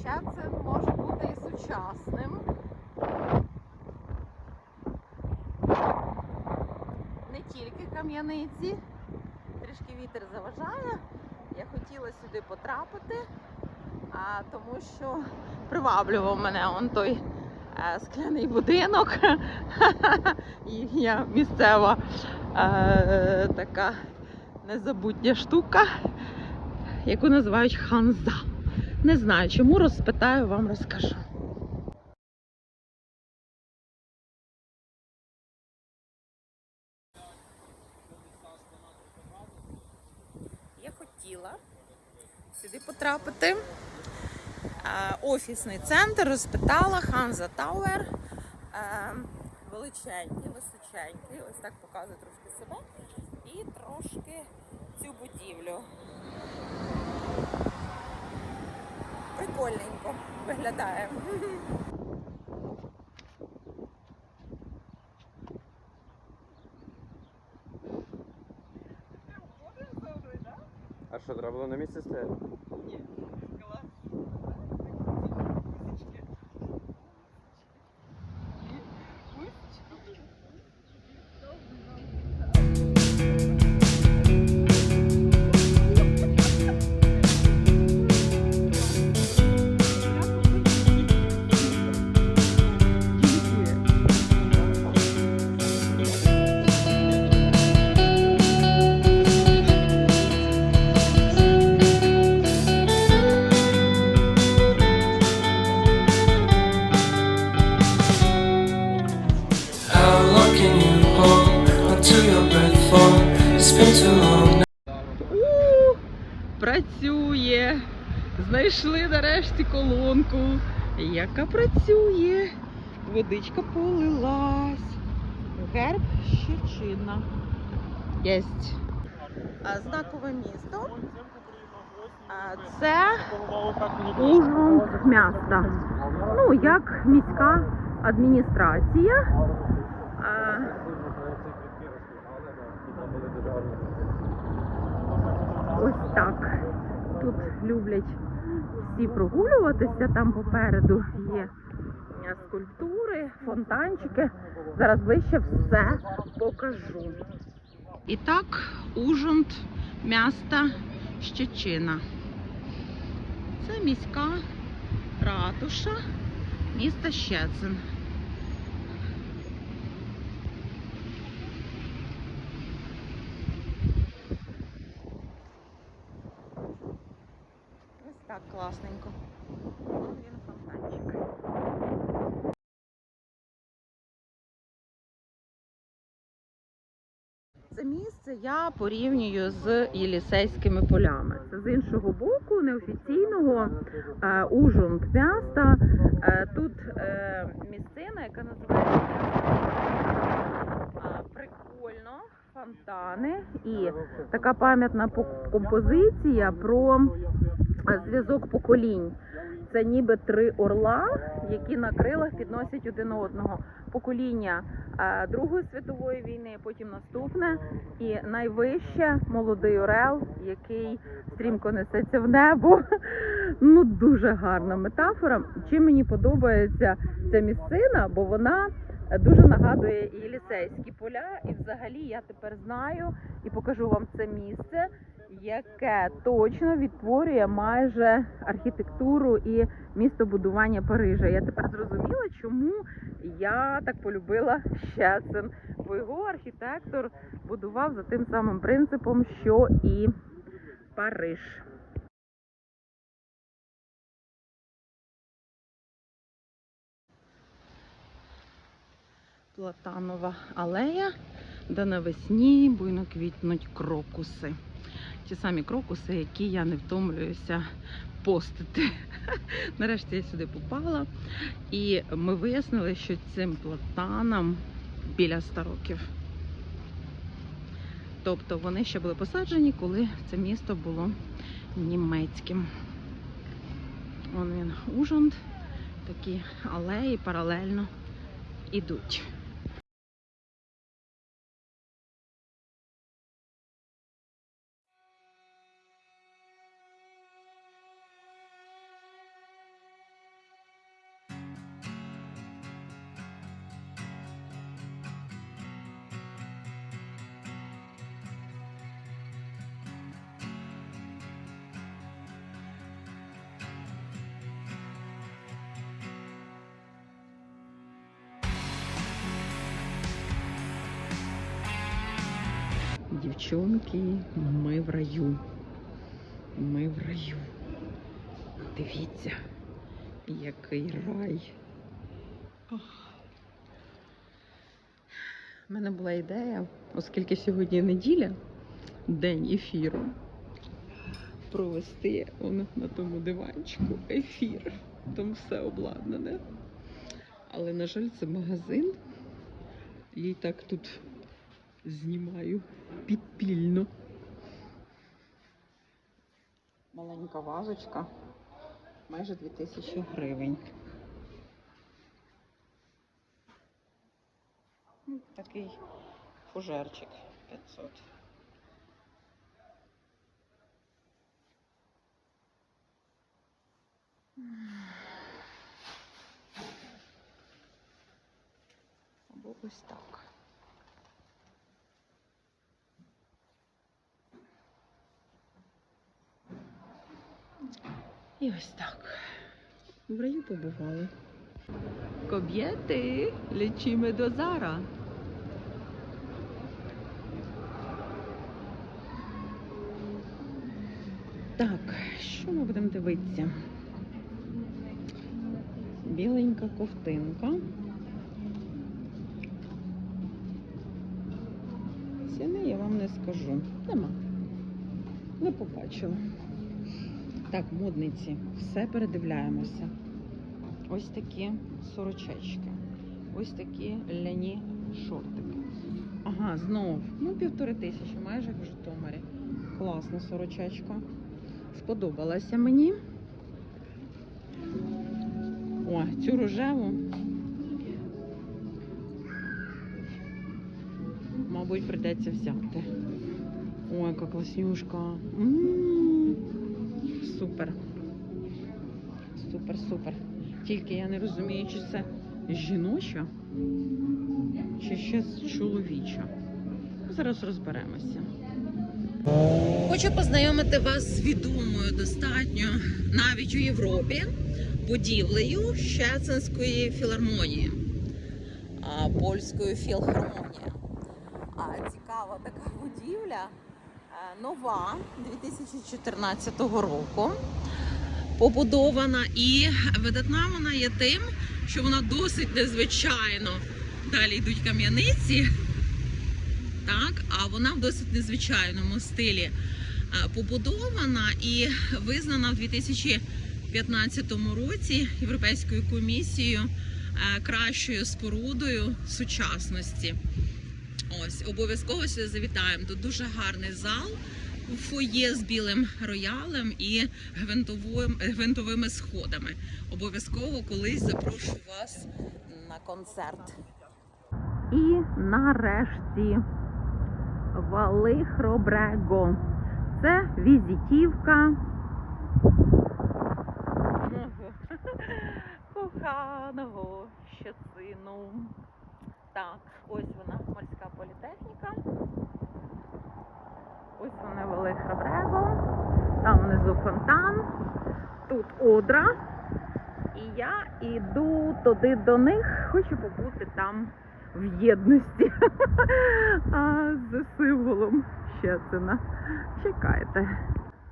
Щецин може бути і сучасним. Не тільки кам'яниці, трішки вітер заважає. Я хотіла сюди потрапити, а, тому що приваблював мене он той е, скляний будинок. І я місцева е, така незабутня штука, яку називають ханза. Не знаю, чому розпитаю, вам розкажу. Я хотіла сюди потрапити. Е, Офісний центр розпитала Ханза Тауер. Е, Величенький, височенький. Ось так показує трошки себе. І трошки цю будівлю. Прикольненько виглядає. А що, треба було на місці стояти? How працює. Знайшли нарешті колонку, яка працює. Водичка полилась. Герб Щечина. Єсть. А, Знакове місто. А, Це Ужгород міста. Ну, як міська адміністрація. А, Ось так. Тут люблять всі прогулюватися. Там попереду є скульптури, фонтанчики. Зараз ближче все покажу. І так, Ужонт міста Щечина. Це міська ратуша міста Щецин. Класненько. Він фонтанчик. Це місце я порівнюю з Єлісейськими полями. Це з іншого боку, неофіційного е, Ужунт міста. Е, тут е, місцина, яка називається е, прикольно, фонтани і така пам'ятна композиція про зв'язок поколінь. Це ніби три орла, які на крилах підносять один одного. Покоління Другої світової війни, потім наступне, і найвище молодий орел, який стрімко несеться в небо. Ну дуже гарна метафора. Чим мені подобається ця місцина, бо вона дуже нагадує і Єлісейські поля, і взагалі я тепер знаю і покажу вам це місце, яке точно відтворює майже архітектуру і містобудування Парижа. Я тепер зрозуміла, чому я так полюбила Щецин, бо його архітектор будував за тим самим принципом, що і Париж. Платанова алея, де навесні буйно квітнуть крокуси. Ті самі крокуси, які я не втомлююся постити. Нарешті я сюди попала, і ми вияснили, що цим платанам біля 100 років. Тобто вони ще були посаджені, коли це місто було німецьким. Вон він Ужонд, такі алеї паралельно ідуть. Дівчонки, ми в раю. Ми в раю. Дивіться, який рай. Ох. У мене була ідея, оскільки сьогодні неділя, день ефіру, провести он на тому диванчику ефір. Там все обладнане. Але, на жаль, це магазин. І так тут знімаю підпільно. Маленька вазочка, майже 2000 гривень. Ну, Такий фужерчик 500. Або ось так. І ось так. В раю побували. Коб'єти, лечимо до Зара. Так, що ми будемо дивитися? Біленька ковтинка. Ціни я вам не скажу. Нема. Не побачила. Так, модниці, все передивляємося. Ось такі сорочечки. Ось такі ляні шортики. Ага, знов. Ну, півтори тисячі, майже в Житомирі. Класна сорочечка. Сподобалася мені. О, цю рожеву. Мабуть, прийдеться взяти. Ой, яка класнюшка. М, Супер. Супер, супер. Тільки я не розумію, чи це жіноча, чи ще чоловіча. Зараз розберемося. Хочу познайомити вас з відомою достатньо навіть у Європі будівлею Щецинської філармонії, польської філharmonії. А цікава така будівля, е, нова 2014 року. Побудована і видатна вона є тим, що вона досить незвичайно. Далі йдуть кам'яниці, так, а вона в досить незвичайному стилі е, побудована і визнана в 2015 році Європейською комісією е, кращою спорудою сучасності. Ось, обов'язково сюди завітаємо. Тут дуже гарний зал. Фоє з білим роялем і гвинтовим, гвинтовими сходами. Обов'язково колись запрошу вас на концерт. І нарешті Валихробрего. Це візитівка мого коханого щецину. Так, ось вона, морська політехніка. Ось вони Там внизу фонтан. Тут Одра. І я йду туди до них, хочу побути там в єдності а, з символом Щецина. Чекайте.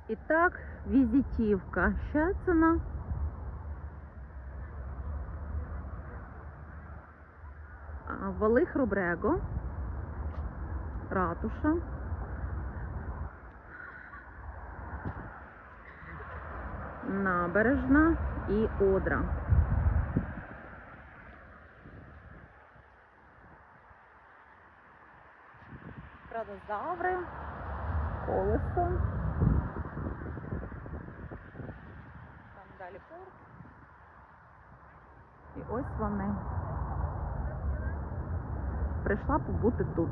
І так, візитівка Щецина. Валих Робрего, ратуша. Набережна і Одра. Страдозаври, колесо. Там далі порт. І ось вони. Прийшла побути тут.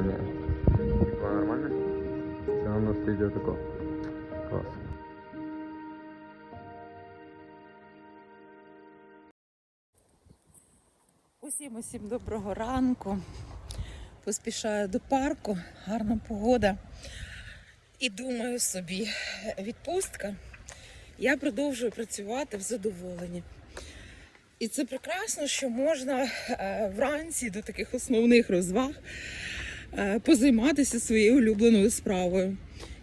Здання. Типа нормально? Це воно стоїть отако. Клас. Усі Всім усім доброго ранку. Поспішаю до парку, гарна погода. І думаю собі, відпустка. Я продовжую працювати в задоволенні. І це прекрасно, що можна е, вранці до таких основних розваг позайматися своєю улюбленою справою.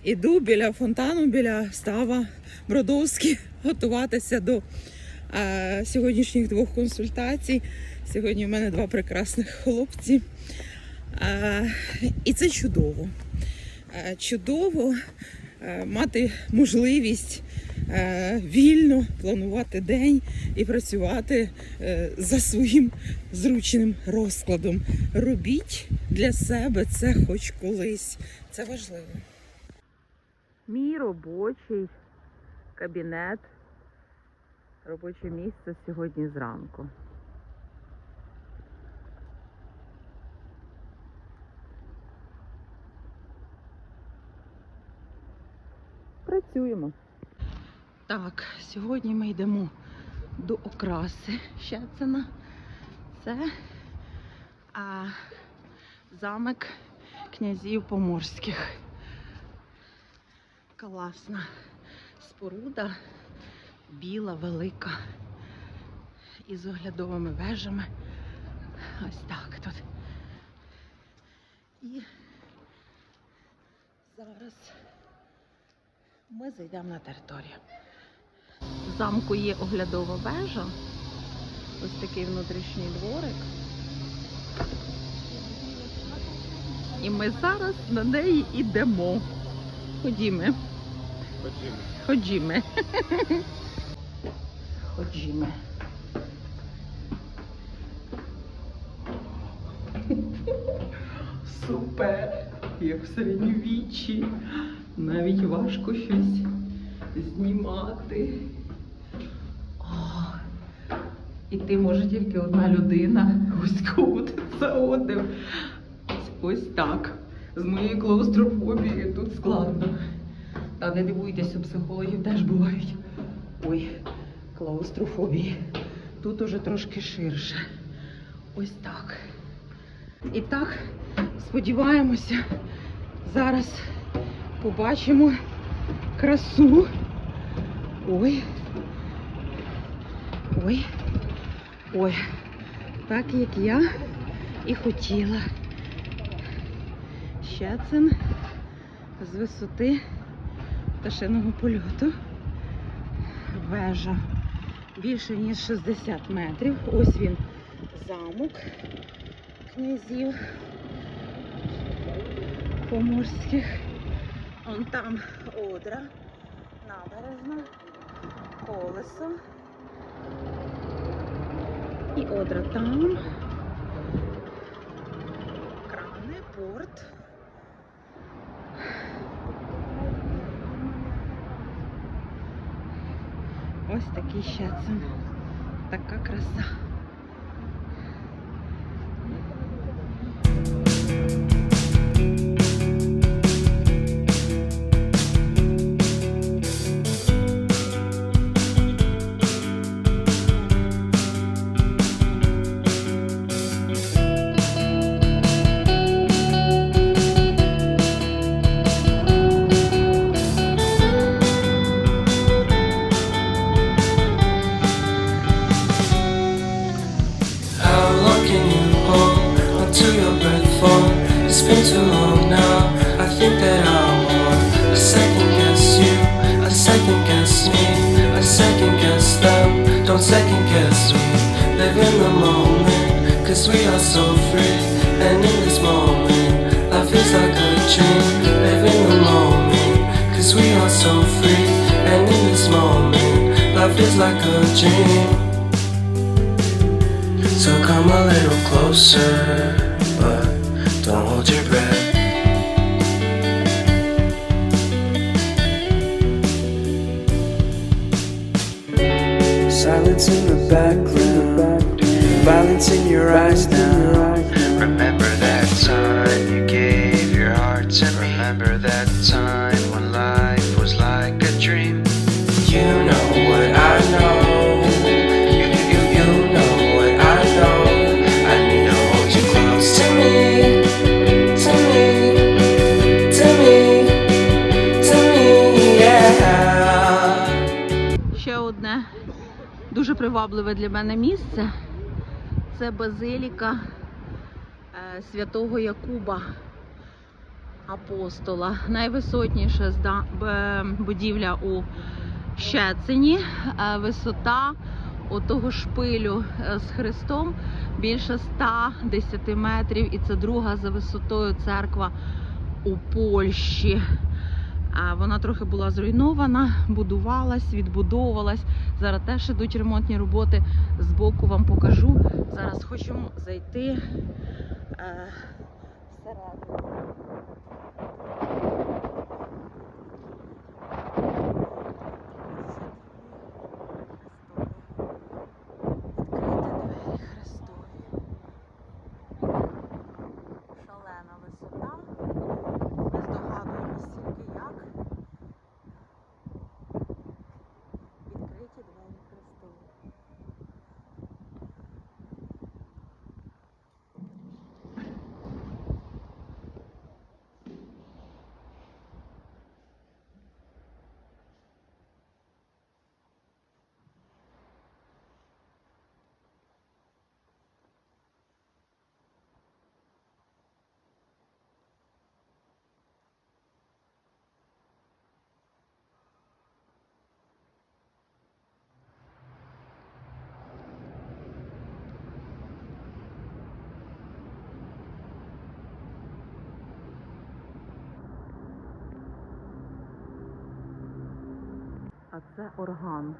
Іду біля фонтану, біля става Бродовський готуватися до е, сьогоднішніх двох консультацій. Сьогодні в мене два прекрасних хлопці. Е, і це чудово. Е, чудово е, мати можливість е, вільно планувати день і працювати е, за своїм зручним розкладом. Робіть для себе це хоч колись. Це важливо. Мій робочий кабінет, робоче місце сьогодні зранку. Працюємо. Так, сьогодні ми йдемо до окраси Щецина. Це а, замок князів поморських. Класна споруда, біла, велика, із оглядовими вежами. Ось так тут. І зараз ми зайдемо на територію. В замку є оглядова вежа. Ось такий внутрішній дворик. І ми зараз на неї йдемо. Ходімо. Ходімо. Ходімо. Супер! Як в середньовіччі. Навіть важко щось знімати. О, іти може тільки одна людина. Гусько буде заодив. Ось так. З моєю клаустрофобією тут складно. Та не дивуйтеся, у психологів теж бувають. Ой, клаустрофобії. Тут уже трошки ширше. Ось так. І так, сподіваємося, зараз побачимо красу. Ой. Ой. Ой. Так як я і хотіла. Щецин з висоти пташиного польоту. Вежа більше ніж 60 метрів. Ось він замок князів поморських. Вон там одра, набережна, колесо. І одра там. Крани, порт. Ось такий щецин. Така краса. Don't second guess me. Live in the moment, cause we are so free. And in this moment, life is like a dream. Live in the moment, cause we are so free. And in this moment, life is like a dream. So come a little closer, but don't hold your breath. Silence in the background, violence in your eyes now. Remember that time привабливе для мене місце. Це базиліка е, святого Якуба апостола. Найвисотніша будівля у Щецині. Е, Висота отого шпилю е, з Христом більше 110 метрів. І це друга за висотою церква у Польщі. Вона трохи була зруйнована, будувалась, відбудовувалась. Зараз теж ідуть ремонтні роботи. Збоку вам покажу. Зараз хочемо зайти е, всередину. А це орган.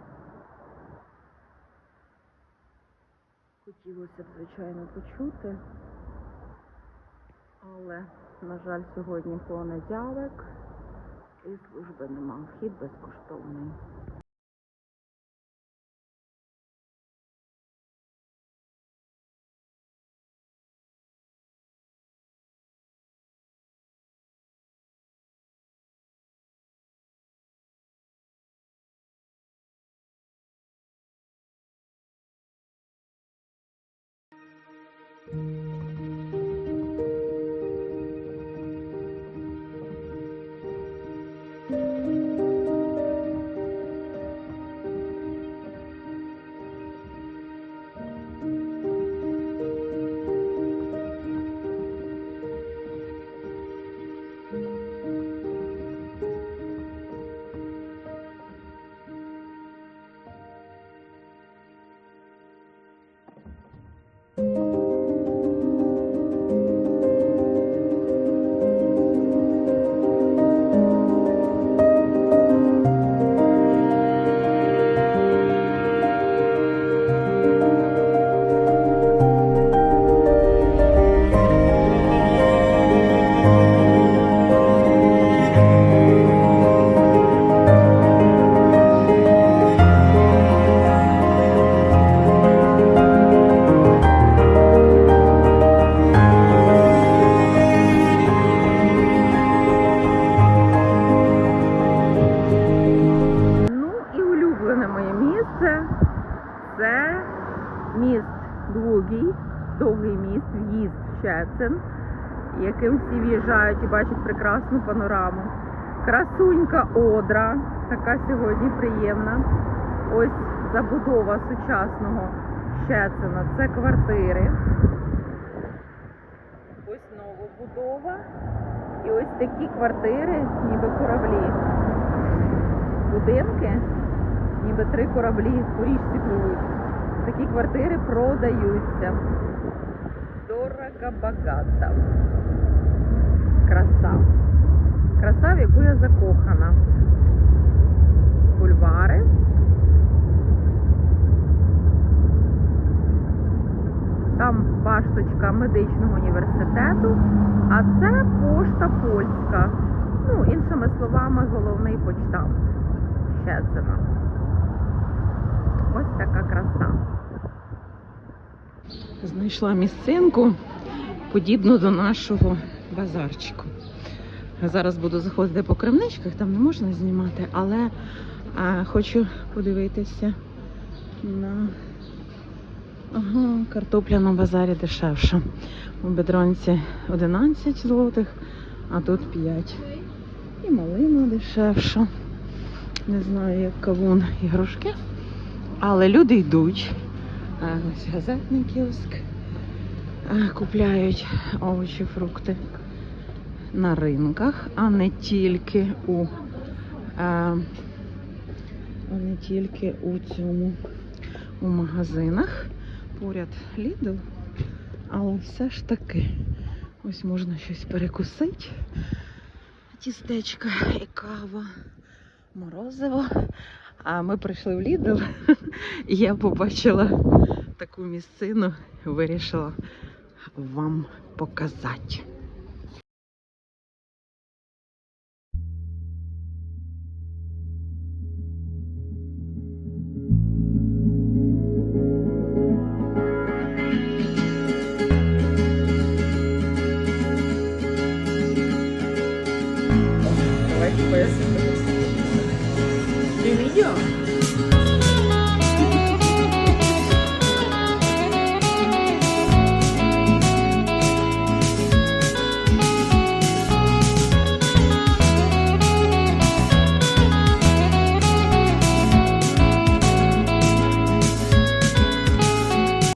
Хотілося б, звичайно, почути. Але, на жаль, сьогодні понеділок і служби нема. Вхід безкоштовний. Двугій, довгий міст, в'їзд в Щецин, яким всі в'їжджають і бачать прекрасну панораму. Красунька Одра, така сьогодні приємна. Ось забудова сучасного Щецина. Це квартири. Ось новобудова. І ось такі квартири, ніби кораблі будинки, ніби три кораблі по річці пливуть. Такі квартири продаються. Дорого багато. Краса. Краса, в яку я закохана. Бульвари. Там башточка медичного університету, а це пошта польська. Ну, іншими словами, головний почтамт. Щецина. Ось така краса. Знайшла місцинку, подібну до нашого базарчику. Зараз буду заходити по крамничках, там не можна знімати, але а, хочу подивитися на ага, картопля на базарі дешевша. У бедронці 11 злотих, а тут 5. І малина дешевша. Не знаю, як кавун ігрушки. Але люди йдуть. Ось газетний кіоск. Купляють овочі, фрукти на ринках, а не тільки у а, не тільки у цьому у магазинах. Поряд Lidl, але все ж таки ось можна щось перекусити. Тістечка і кава, морозиво. А ми прийшли в Лідл, і я побачила таку місцину, вирішила вам показати.